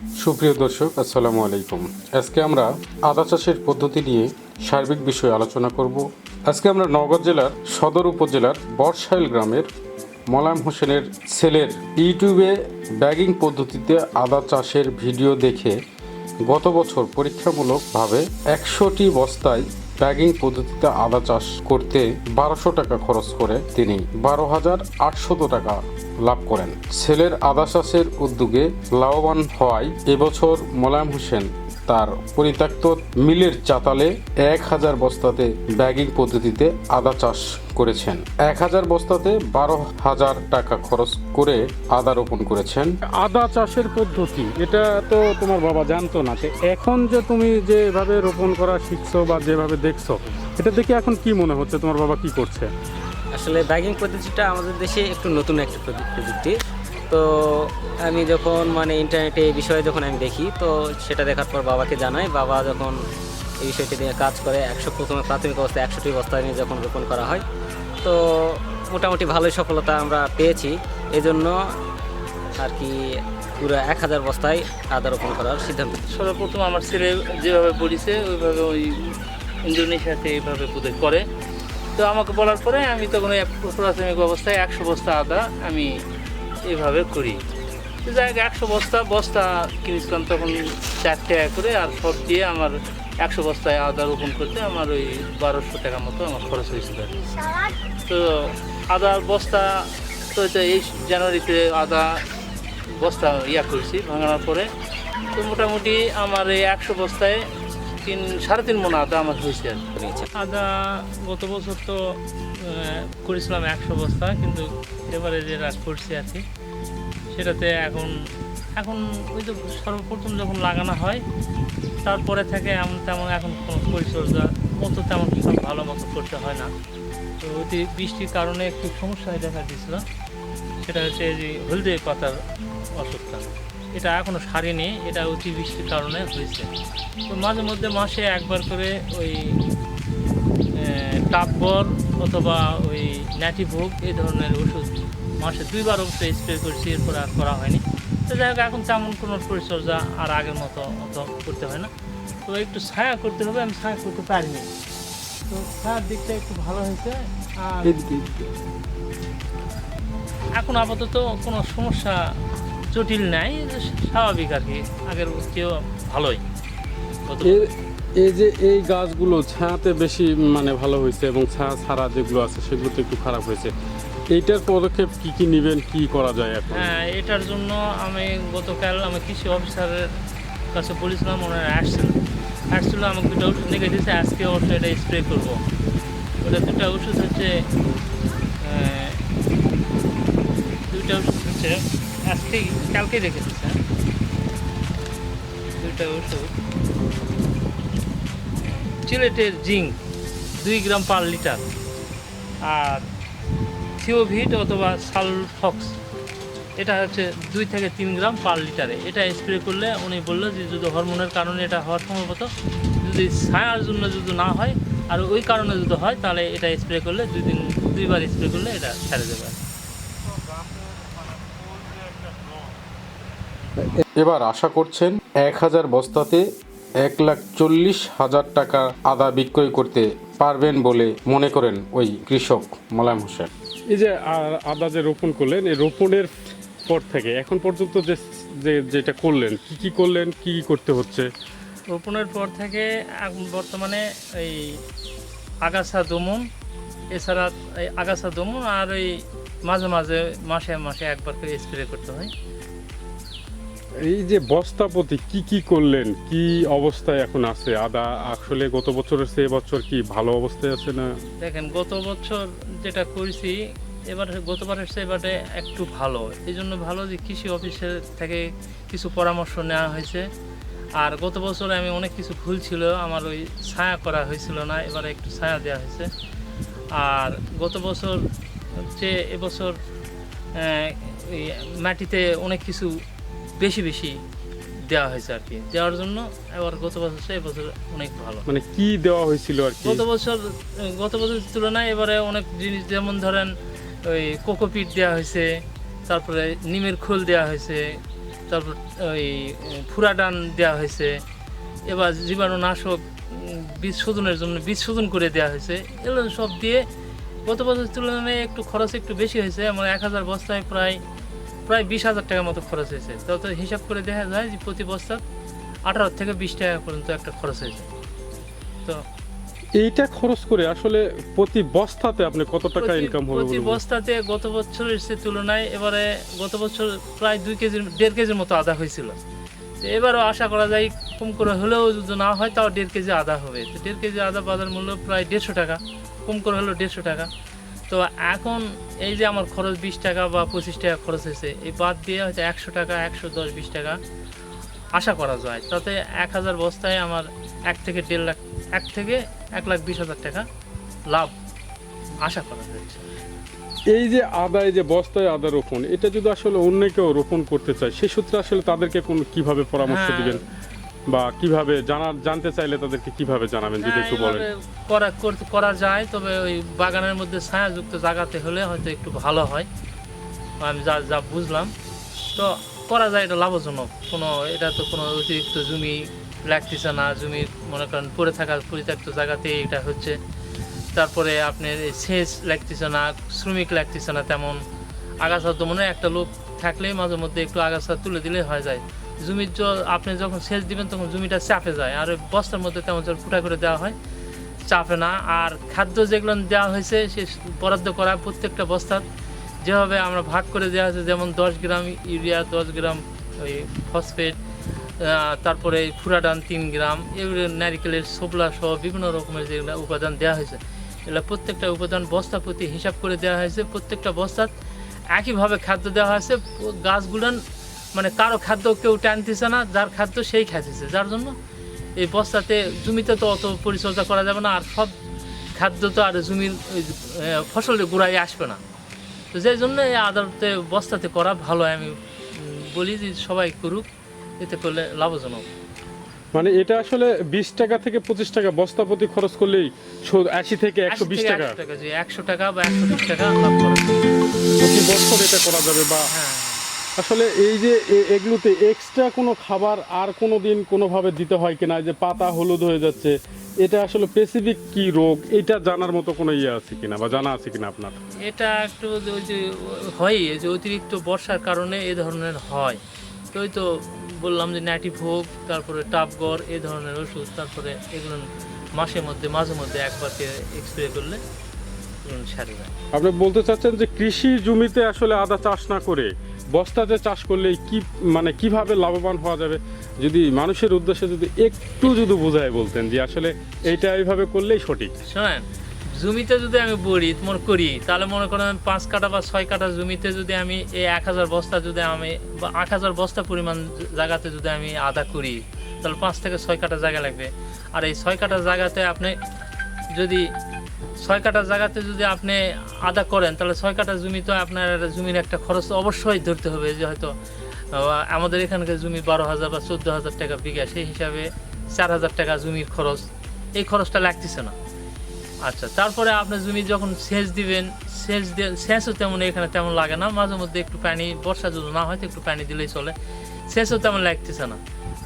সুপ্রিয় দর্শক, আসসালামু আলাইকুম। আজকে আমরা আদা চাষের পদ্ধতি নিয়ে সার্বিক বিষয়ে আলোচনা করব। আজকে আমরা নগর জেলার সদর উপজেলার বর্ষাইল গ্রামের মোলায়ম হোসেনের ছেলের ইউটিউবে ব্যাগিং পদ্ধতিতে আদা চাষের ভিডিও দেখে গত বছর পরীক্ষামূলকভাবে একশোটি বস্তায় ব্যাগিং পদ্ধতিতে আদা চাষ করতে বারোশো টাকা খরচ করে তিনি বারো হাজার আটশত টাকা লাভ করেন। ছেলের আদা চাষের উদ্যোগে লাভবান হওয়ায় এবছর মোলায়ম হোসেন তার পরিত্যক্ত মিলের চাতালে এক হাজার বস্তাতে ব্যাগিং পদ্ধতিতে আদা চাষ করেছেন। এক হাজার বস্তাতে বারো হাজার টাকা খরচ করে আদা রোপণ করেছেন। আদা চাষের পদ্ধতি এটা তো তোমার বাবা জানতো না এখন যে তুমি যেভাবে রোপণ করা শিখছো বা যেভাবে দেখছ এটা দেখে এখন কি মনে হচ্ছে? তোমার বাবা কি করছে? আসলে ব্যাগিং পদ্ধতিটা আমাদের দেশে একটু নতুন একটা প্রযু- প্রযুক্তি। তো আমি যখন মানে ইন্টারনেটে এই বিষয়ে যখন আমি দেখি, তো সেটা দেখার পর বাবাকে জানাই। বাবা যখন এই বিষয়টি নিয়ে কাজ করে, একশো প্রথমে প্রাথমিক অবস্থায়, একশোটি বস্তা নিয়ে যখন রোপণ করা হয়, তো মোটামুটি ভালোই সফলতা আমরা পেয়েছি। এজন্য আর কি পুরো এক হাজার বস্তায় আদা রোপণ করার সিদ্ধান্ত সর্বপ্রথম আমার ছেলে যেভাবে পড়িছে, ওইভাবে ওই ইন্দোনেশিয়াতে এইভাবে বোধহয় করে। তো আমাকে বলার পরে আমি তখন প্রাথমিক অবস্থায় একশো বস্তা আদা আমি এইভাবে করি। যাই একশো বস্তা বস্তা কিনেছিলাম তখন চার টাকা করে, আর সব দিয়ে আমার একশো বস্তায় আদা রোপণ করতে আমার ওই বারোশো টাকা মতো আমার খরচ হয়েছিল। তো আদার বস্তা, তো এই জানুয়ারিতে আদা বস্তা ইয়া করেছি, ভাঙানোর পরে, তো মোটামুটি আমার এই একশো বস্তায় তিন, সাড়ে তিন মন আদা আমার হয়েছে কি। আদা গত বছর তো করেছিলাম একশো বস্তা, কিন্তু এবারে যেটা করছি আর কি, সেটাতে এখন এখন ওই তো সর্বপ্রথম যখন লাগানো হয়, তারপরে থেকে এমন তেমন এখন কোনো পরিচর্যা মতো তেমন কিছু ভালো মতো করতে হয় না তো অতি বৃষ্টির কারণে একটু সমস্যায় দেখা দিয়েছিল, সেটা হচ্ছে যে হলদে পাতার অসুখটা এটা এখনও সারেনি এটা অতিবৃষ্টির কারণে হয়েছে। তো মাঝে মধ্যে মাসে একবার করে ওই টাপবর অথবা ওই ন্যাটিভোগ এই ধরনের ওষুধ মাসে দুইবার অবশ্য স্প্রে করছি এরপর আর করা হয়নি। তো যাই হোক এখন তেমন কোনো পরিচর্যা আর আগের মতো অত করতে হয় না। তো একটু ছায়া করতে হবে আমি ছায়া করতে পারিনি। তো ছায়ার দিকটা একটু ভালো হয়েছে আর এখন আপাতত কোনো সমস্যা জটিল নাই স্বাভাবিক আর কি। আগের চেয়েও ভালোই। এই যে এই গাছগুলো ছায়াতে বেশি মানে ভালো হয়েছে এবং ছায়া ছাড়া যেগুলো আছে সেগুলোতে একটু খারাপ হয়েছে এইটার পদক্ষেপ কি কি নেবেন কি করা যায় এখন? হ্যাঁ এটার জন্য আমি গতকাল আমি কৃষি অফিসারের কাছে বলেছিলাম ওনারা আসছিল আসছিল আমাকে দুটো ওষুধ লিখে দিয়েছে আজকে অবশ্যই এটা স্প্রে করব। ওটা দুটো ওষুধ হচ্ছে দুইটা ওষুধ হচ্ছে আজকে কালকে রেখে দিচ্ছে হ্যাঁ। দুইটা ওষুধ। চিলেটের জিঙ্ক, দুই গ্রাম পার লিটার। আর থিওভিট অথবা সালফক্স, এটা হচ্ছে দুই থেকে তিন গ্রাম পার লিটারে। এটা স্প্রে করলে উনি বলল যে, যদি হরমোনের কারণে এটা হওয়ার সম্ভবত, যদি ছায়ার জন্য যদি না হয়, আর ওই কারণে যদি হয়, তাহলে এটা স্প্রে করলে দুই দিন, দুইবার স্প্রে করলে এটা ছেড়ে দেবে। এবার আশা করছেন এক হাজার বস্তাতে এক লাখ চল্লিশ হাজার টাকা আদা বিক্রয় করতে পারবেন বলে মনে করেন ওই কৃষক মোলায়েম হোসেন। এই যে আদা যে রোপণ করলেন এই রোপণের পর থেকে এখন পর্যন্ত যে যে যেটা করলেন কি কি করলেন কি কি করতে হচ্ছে? রোপণের পর থেকে বর্তমানে এই আগাছা দমন এছাড়া এই আগাছা দমন আর ওই মাঝে মাঝে মাসে মাসে একবার করে স্প্রে করতে হয়। এই যে বস্তা প্রতি কি কি করলেন? কি অবস্থায় এখন আছে? আদা আসলে গত বছরের সে এবছর কি ভালো অবস্থায় আছে না? দেখেন, গত বছর যেটা করেছি এবারে গতবারের চেয়ে এবারে একটু ভালো। এই জন্য ভালো যে কৃষি অফিসের থেকে কিছু পরামর্শ নেওয়া হয়েছে। আর গত বছর আমি অনেক কিছু ভুল ছিল, আমার ওই ছায়া করা হয়েছিল না, এবারে একটু ছায়া দেওয়া হয়েছে। আর গত বছর হচ্ছে এবছর মাটিতে অনেক কিছু বেশি বেশি দেওয়া হয়েছে আর কি। দেওয়ার জন্য এবার গত বছর এবছর অনেক ভালো। মানে কি দেওয়া হয়েছিল আর কি? গত বছর গত বছরের তুলনায় এবারে অনেক জিনিস যেমন ধরেন ওই কোকোপিট দেওয়া হয়েছে তারপরে নিমের খোল দেওয়া হয়েছে তারপর ওই ফুরাডান দেওয়া হয়েছে এবার জীবাণুনাশক বীজ শোধনের জন্য বীজ শোধন করে দেওয়া হয়েছে এগুলো সব দিয়ে গত বছর তুলনায় একটু খরচ একটু বেশি হয়েছে আমার এক হাজার বস্তায় প্রায় প্রায় বিশ হাজার টাকার মতো খরচ হয়েছে। তো তো হিসাব করে দেখা যায় যে প্রতি বস্তা আঠারো থেকে বিশ টাকা পর্যন্ত একটা খরচ হয়েছে। তো এইটা খরচ করে আসলে প্রতি বস্তাতে আপনি কত টাকা ইনকাম হবে প্রতি? বস্তাতে গত বছরের সে তুলনায় এবারে গত বছর প্রায় দুই কেজির দেড় কেজির মতো আদা হয়েছিল। তো এবারও আশা করা যায় কম করে হলেও যদি না হয় তাও দেড় কেজি আদা হবে। তো দেড় কেজি আদা বাজার মূল্য প্রায় দেড়শো টাকা কম করে হলেও দেড়শো টাকা। তো এখন এই যে আমার খরচ বিশ টাকা বা পঁচিশ টাকা খরচ হয়েছে এই বাদ দিয়ে হয়তো একশো টাকা একশো দশ বিশ টাকা আশা করা যায় তাতে এক হাজার বস্তায় আমার এক থেকে দেড় লাখ এক থেকে এক লাখ বিশ হাজার টাকা লাভ আশা করা যাচ্ছে এই যে আদা এই যে বস্তায় আদা রোপণ এটা যদি আসলে অন্য কেউ রোপণ করতে চায় সে সূত্রে আসলে তাদেরকে কোন কীভাবে পরামর্শ হ্যাঁ। দিবেন বা কীভাবে জানার জানতে চাইলে তাদেরকে কীভাবে জানাবেন যদি হ্যাঁ, একটু বলেন। করা করতে করা যায় তবে ওই বাগানের মধ্যে ছায়াযুক্ত জায়গাতে হলে হয়তো একটু ভালো হয়। আমি যা যা বুঝলাম। তো করা যায় এটা লাভজনক। কোনো এটা তো কোনো অতিরিক্ত জমি লাগতেছে না জমি মনে করেন পড়ে থাকা পরিত্যক্ত জায়গাতে এটা হচ্ছে। তারপরে আপনার এই সেচ লাগতেছে না শ্রমিক লাগতেছে না তেমন। আগাছা তো মনে একটা লোক থাকলেই মাঝে মধ্যে একটু আগাছা তুলে দিলে হয়ে যায়। জমির জল আপনি যখন সেচ দিবেন, তখন জমিটা চাপে যায়। আর ওই বস্তার মধ্যে তেমন জল ফুটা করে দেওয়া হয়, চাপে না। আর খাদ্য যেগুলো দেওয়া হয়েছে, সে বরাদ্দ করা প্রত্যেকটা বস্তার, যেভাবে আমরা ভাগ করে দেওয়া হয়েছে, যেমন দশ গ্রাম ইউরিয়া, দশ গ্রাম ওই ফসফেট তারপরে ফুরাডান তিন গ্রাম, এগুলো নারিকেলের সোবলা সহ বিভিন্ন রকমের যেগুলো উপাদান দেওয়া হয়েছে। এগুলো প্রত্যেকটা উপাদান বস্তা প্রতি হিসাব করে দেওয়া হয়েছে। প্রত্যেকটা বস্তার একইভাবে খাদ্য দেওয়া হয়েছে। গাছগুলান মানে কারও খাদ্য কেউ টানতেছে না যার খাদ্য সেই খাইতেছে। যার জন্য এই বস্তাতে জমিতে তো অত পরিচর্যা করা যাবে না আর সব খাদ্য তো আর জমির ফসলের গোড়ায় আসবে না। তো সেই জন্য এই আদালতে বস্তাতে করা ভালো আমি বলি যে সবাই করুক এতে করলে লাভজনক। মানে এটা আসলে বিশ টাকা থেকে পঁচিশ টাকা বস্তা প্রতি খরচ করলেই আশি থেকে একশো বিশ টাকা। একশো টাকা বা একশো বিশ টাকা লাভ। প্রতি বছর এটা করা যাবে বা হ্যাঁ। আসলে এই যে এগুলোতে এক্সট্রা কোনো খাবার আর কোনো দিন কোনোভাবে দিতে হয় কি কিনা যে পাতা হলুদ হয়ে যাচ্ছে এটা আসলে স্পেসিফিক কি রোগ? এটা জানার মতো কোনো ইয়ে আছে কিনা বা জানা আছে কিনা আপনার? এটা একটু যে হয় যে অতিরিক্ত বর্ষার কারণে এ ধরনের হয়। তো ওই তো বললাম যে ন্যাটি ভোগ তারপরে টাপগর এ ধরনের ওষুধ তারপরে এগুলো মাসের মধ্যে মাঝে মধ্যে একবার স্প্রে করলে আপনি বলতে চাচ্ছেন যে কৃষি জমিতে আসলে আদা চাষ না করে বস্তাতে চাষ করলে কি মানে কীভাবে লাভবান হওয়া যাবে? যদি মানুষের উদ্দেশ্যে যদি একটু যদি বোঝায় বলতেন যে আসলে এইটা এইভাবে করলেই সঠিক। শোনেন, জমিতে যদি আমি বড়ি মনে করি, তাহলে মনে করেন পাঁচ কাঠা বা ছয় কাঠা জমিতে যদি আমি এই এক হাজার বস্তা যদি আমি, বা আট হাজার বস্তা পরিমাণ জায়গাতে যদি আমি আদা করি, তাহলে পাঁচ থেকে ছয় কাঠা জায়গা লাগবে। আর এই ছয় কাঠা জায়গাতে আপনি যদি ছয় কাটা জায়গাতে যদি আপনি আদা করেন, তাহলে ছয় কাটা জমি তো আপনার জমির একটা খরচ অবশ্যই ধরতে হবে। যে হয়তো আমাদের এখানকার জমি বারো হাজার বা চোদ্দ হাজার টাকা বিঘা, সেই হিসাবে চার হাজার টাকা জমির খরচ। এই খরচটা লাগতেছে না। আচ্ছা তারপরে আপনি জমি যখন সেচ দিবেন, সেচ সেচও তেমন এখানে তেমন লাগে না। মাঝে মধ্যে একটু পানি, বর্ষা যদি না হয় তো একটু পানি দিলেই চলে। সেচও তেমন লাগতেছে না।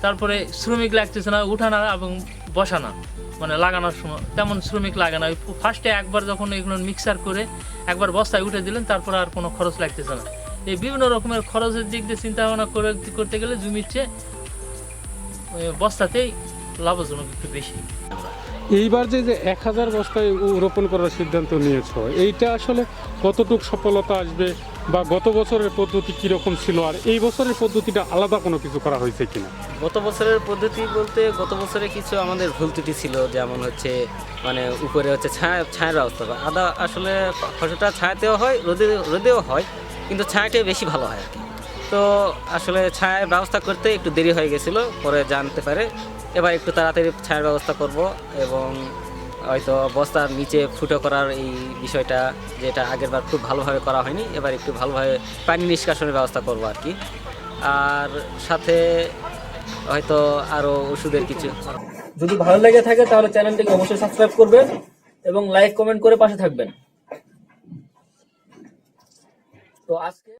তারপরে শ্রমিক লাগতেছে না, উঠানা এবং বসানা। মানে লাগানোর সময়, তেমন শ্রমিক লাগে না। ওই ফার্স্টে একবার যখন এগুলো মিক্সার করে একবার বস্তায় উঠে দিলেন, তারপর আর কোনো খরচ লাগতেছে না। এই বিভিন্ন রকমের খরচের দিক দিয়ে চিন্তা ভাবনা করে, করতে গেলে জমির চেয়ে বস্তাতেই লাভজনক একটু বেশি। এইবার যে যে এক হাজার বস্তায় রোপণ করার সিদ্ধান্ত নিয়েছ, এইটা আসলে কতটুক সফলতা আসবে? বা গত বছরের পদ্ধতি কীরকম ছিল আর এই বছরের পদ্ধতিটা আলাদা কোনো কিছু করা হয়েছে কিনা গত বছরের পদ্ধতি বলতে গত বছরে কিছু আমাদের ভুল ত্রুটি ছিল, যেমন হচ্ছে মানে উপরে হচ্ছে ছায়া, ছায়ার ব্যবস্থা। আদা আসলে ফসলটা ছায়াতেও হয়, রোদে, রোদেও হয়, কিন্তু ছায়াটাই বেশি ভালো হয় আর কি তো আসলে ছায়ার ব্যবস্থা করতে একটু দেরি হয়ে গেছিল, পরে জানতে পারে এবার একটু তাড়াতাড়ি ছায়ার ব্যবস্থা করব এবং হয়তো বস্তার নিচে ফুটো করার এই বিষয়টা, যেটা আগেরবার খুব ভালোভাবে করা হয়নি, এবার একটু ভালোভাবে পানি নিষ্কাশনের ব্যবস্থা করব আর কি। আর সাথে হয়তো আরও ওষুধের কিছু। যদি ভালো লেগে থাকে তাহলে চ্যানেলটিকে অবশ্যই সাবস্ক্রাইব করবেন এবং লাইক, কমেন্ট করে পাশে থাকবেন। তো আজকে